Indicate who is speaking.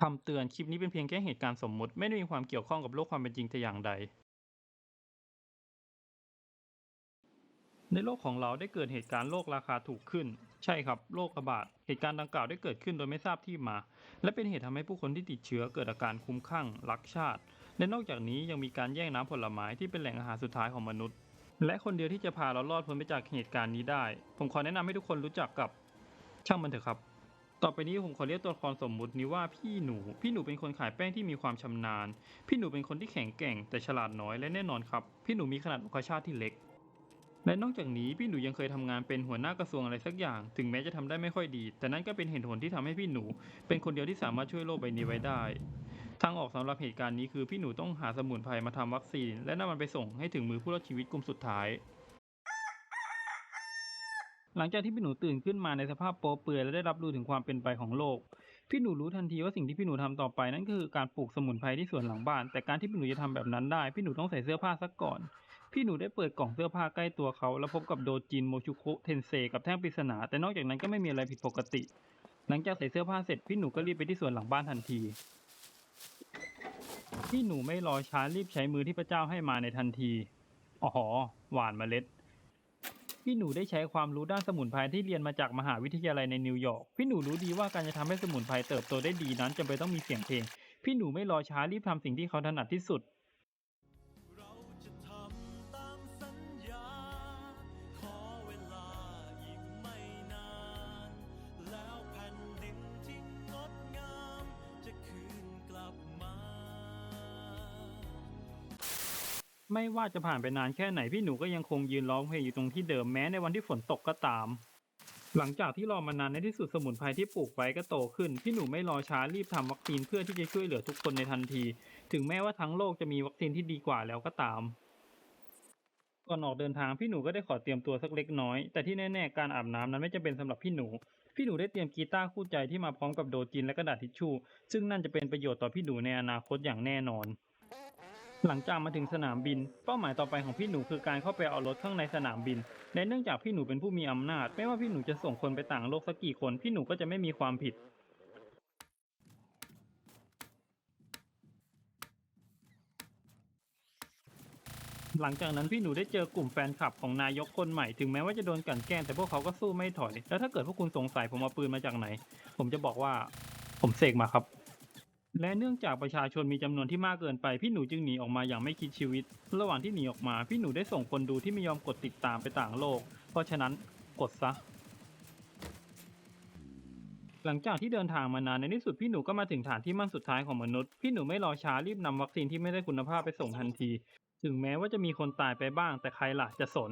Speaker 1: คำเตือน คลิปนี้เป็นเพียงแค่เหตุการณ์สมมุติ ไม่ได้มีความเกี่ยวข้องกับโลกความเป็นจริงแต่อย่างใด ในโลกของเราได้เกิดเหตุการณ์โลกราคาถูกขึ้น ใช่ครับ โรคระบาด เหตุการณ์ดังกล่าวได้เกิดขึ้นโดยไม่ทราบที่มา และเป็นเหตุทำให้ผู้คนที่ติดเชื้อเกิดอาการคุ้มคลั่งรักชาติ และนอกจากนี้ยังมีการแย่งน้ำผลไม้ที่เป็นแหล่งอาหารสุดท้ายของมนุษย์ และคนเดียวที่จะพาเรารอดพ้นไปจากเหตุการณ์นี้ได้ ผมขอแนะนำให้ทุกคนรู้จักกับช่างมันเถอะครับ ต่อไปนี้ผมขอเรียกตัวละครสมมุตินี้ว่าพี่หนู พี่หนูเป็นคนขายแป้งที่มีความชำนาญ พี่หนูเป็นคนที่แข็งแกร่งแต่ฉลาดน้อยและแน่นอนครับ พี่หนูมีขนาดอกชาติที่เล็ก และนอกจากนี้พี่หนูยังเคยทำงานเป็นหัวหน้ากระทรวงอะไรสักอย่าง ถึงแม้จะทำได้ไม่ค่อยดี แต่นั่นก็เป็นเหตุผลที่ทำให้พี่หนู เป็นคนเดียวที่สามารถช่วยโลกใบนี้ไว้ได้ ทางออกสำหรับเหตุการณ์นี้คือพี่หนูต้องหาสมุนไพรมาทำวัคซีน และนำมันไปส่งให้ถึงมือผู้รอดชีวิตกลุ่มสุดท้าย หลังจากที่พี่หนูตื่นขึ้นมาในสภาพโป๊เปลือยและได้รับรู้ถึงความเป็นไปของโลก พี่หนูรู้ทันทีว่าสิ่งที่พี่หนูทำต่อไปนั่นก็คือการปลูกสมุนไพรที่สวนหลังบ้าน แต่การที่พี่หนูจะทำแบบนั้นได้ พี่หนูต้องใส่เสื้อผ้าสักก่อน พี่หนูได้เปิดกล่องเสื้อผ้าใกล้ตัวเขา แล้วพบกับโดจินโมชุโคเทนเซกับแท่งปริศนา แต่นอกจากนั้นก็ไม่มีอะไรผิดปกติ หลังจากใส่เสื้อผ้าเสร็จพี่หนูก็รีบไปที่สวนหลังบ้านทันทีพี่หนูไม่รอช้ารีบใช้มือที่พระเจ้าให้มาในทันที อ๋อ หวานเมล็ด พี่หนูได้ใช้ความรู้ด้านสมุนไพรที่เรียนมาจากมหาวิทยาลัยในนิวยอร์ก พี่หนูรู้ดีว่าการจะทำให้สมุนไพรเติบโตได้ดีนั้นจำเป็นต้องมีเสียงเพลง พี่หนูไม่รอช้ารีบทำสิ่งที่เขาถนัดที่สุด ไม่ว่าจะผ่านไปนานแค่ไหนพี่หนูก็ยังคงยืนร้องเพลงอยู่ตรงที่เดิมแม้ในวันที่ฝนตกก็ตาม หลังจากที่รอมานานในที่สุดสมุนไพรที่ปลูกไว้ก็โตขึ้น พี่หนูไม่รอช้ารีบทำวัคซีนเพื่อที่จะช่วยเหลือทุกคนในทันที ถึงแม้ว่าทั้งโลกจะมีวัคซีนที่ดีกว่าแล้วก็ตามก่อนออกเดินทางพี่หนูก็ได้ขอเตรียมตัวสักเล็กน้อย แต่ที่แน่ๆการอาบน้ำนั้นไม่จำเป็นสำหรับพี่หนู พี่หนูได้เตรียมกีตาร์คู่ใจที่มาพร้อมกับโดจินและกระดาษทิชชู่ซึ่งนั่นจะเป็นประโยชน์ต่อพี่หนูในอนาคตอย่างแน่นอน หลังจากมาถึงสนามบิน เป้าหมายต่อไปของพี่หนูคือการเข้าไปเอารถข้างในสนามบิน และเนื่องจากพี่หนูเป็นผู้มีอำนาจ ไม่ว่าพี่หนูจะส่งคนไปต่างโลกสักกี่คน พี่หนูก็จะไม่มีความผิด หลังจากนั้นพี่หนูได้เจอกลุ่มแฟนคลับของนายกคนใหม่ ถึงแม้ว่าจะโดนกลั่นแกล้งแต่พวกเขาก็สู้ไม่ถอย แล้วถ้าเกิดพวกคุณสงสัยผมเอาปืนมาจากไหน ผมจะบอกว่า ผมเสกมาครับ และเนื่องจากประชาชนมีจำนวนที่มากเกินไปพี่หนูจึงหนีออกมาอย่างไม่คิดชีวิต ระหว่างที่หนีออกมาพี่หนูได้ส่งคนดูที่ไม่ยอมกดติดตามไปต่างโลก เพราะฉะนั้นกดซะ หลังจากที่เดินทางมานานในที่สุดพี่หนูก็มาถึงฐานที่มั่นสุดท้ายของมนุษย์ พี่หนูไม่รอช้ารีบนำวัคซีนที่ไม่ได้คุณภาพไปส่งทันที ถึงแม้ว่าจะมีคนตายไปบ้างแต่ใครล่ะจะสน